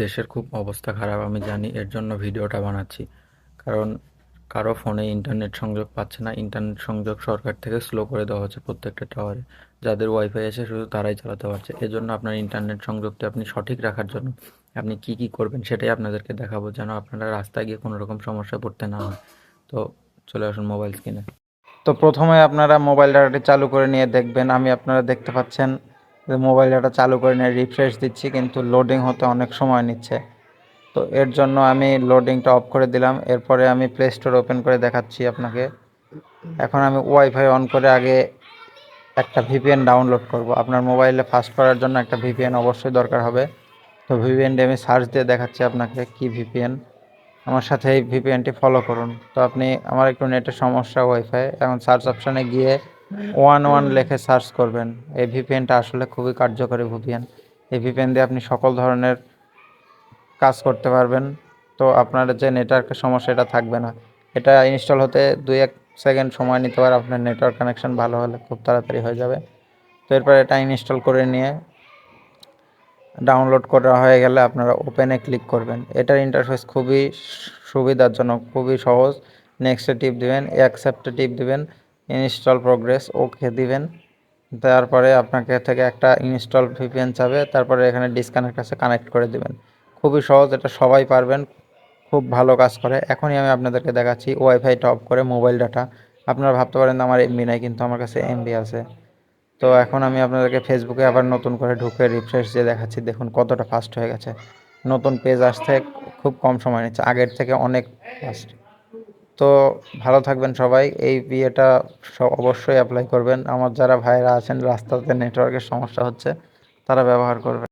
দেশের খুব অবস্থা খারাপ, আমি জানি, এর জন্য ভিডিওটা বানাচ্ছি। কারণ কারও ফোনে ইন্টারনেট সংযোগ পাচ্ছে না। ইন্টারনেট সংযোগ সরকার থেকে স্লো করে দেওয়া হচ্ছে প্রত্যেকটা টাওয়ারে যাদের ওয়াইফাই আছে, শুধু তারাই চালাতে পারছে। এজন্য আপনার ইন্টারনেট সংযোগটি আপনি সঠিক রাখার জন্য আপনি কি কি করবেন সেটাই আপনাদেরকে দেখাবো, যেন আপনারা রাস্তায় গিয়ে কোনো রকম সমস্যায় পড়তে না হয়। তো চলে আসুন মোবাইল স্ক্রিনে তো প্রথমে আপনারা মোবাইল ডাটাটি চালু করে নিয়ে দেখবেন। আমি আপনারা দেখতে পাচ্ছেন মোবাইল ডাটা চালু করে নিয়ে রিফ্রেশ দিচ্ছি, কিন্তু লোডিং হতে অনেক সময় নিচ্ছে। তো এর জন্য আমি লোডিংটা অফ করে দিলাম। এরপরে আমি প্লে স্টোর ওপেন করে দেখাচ্ছি আপনাকে। এখন আমি ওয়াইফাই অন করে আগে একটা ভিপিএন ডাউনলোড করব। আপনার মোবাইলে ফাস্ট করার জন্য একটা ভিপিএন অবশ্যই দরকার হবে। তো ভিপিএনটি আমি সার্চ দিয়ে দেখাচ্ছি আপনাকে কি ভিপিএন আমার সাথে এই ভিপিএনটি ফলো করুন। তো আপনি, আমার একটু নেটের সমস্যা ওয়াইফাই এখন সার্চ অপশানে গিয়ে ওয়ান ওয়ান লেখে সার্চ করবেন। এই আসলে খুবই কার্যকরী ভিপিএন। এই দিয়ে আপনি সকল ধরনের কাজ করতে পারবেন। তো আপনার যে নেটওয়ার্কের সমস্যা, এটা থাকবে না। এটা ইনস্টল হতে দুই এক সেকেন্ড সময় নিতে পারে, আপনার নেটওয়ার্ক কানেকশন ভালো হলে খুব তাড়াতাড়ি হয়ে যাবে। তো এরপর এটা ইনস্টল করে নিয়ে ডাউনলোড করা হয়ে গেলে আপনারা ওপেনে ক্লিক করবেন। এটার ইন্টারফেস খুবই সুবিধাজনক, খুবই সহজ। নেক্সটে টিপ দিবেন, অ্যাকসেপ্টে টিপ দিবেন। ইনস্টল প্রোগ্রেস, ওকে দিবেন। তারপরে আপনাকে থেকে একটা ইনস্টল ভিপিএন চাবে, তারপরে এখানে ডিসকানেক্ট আছে, কানেক্ট করে দিবেন। খুবই সহজ, এটা সবাই পারবেন, খুব ভালো কাজ করে। এখনই আমি আপনাদেরকে দেখাচ্ছি ওয়াইফাই টপ করে মোবাইল ডাটা। আপনারা ভাবতে পারেন আমার এমবি নাই, কিন্তু আমার কাছে এমবি আছে। তো এখন আমি আপনাদেরকে ফেসবুকে আবার নতুন করে ঢুকে রিফ্রেশ দিয়ে দেখাচ্ছি। দেখুন কতটা ফাস্ট হয়ে গেছে। নতুন পেজ আসতে খুব কম সময় নিচ্ছে, আগের থেকে অনেক ফাস্ট তো ভালো থাকবেন সবাই। এই বিয়েটা অবশ্যই অ্যাপ্লাই করবেন। আমার যারা ভাইরা আছেন রাস্তাতে নেটওয়ার্কের সমস্যা হচ্ছে, তারা ব্যবহার করবেন।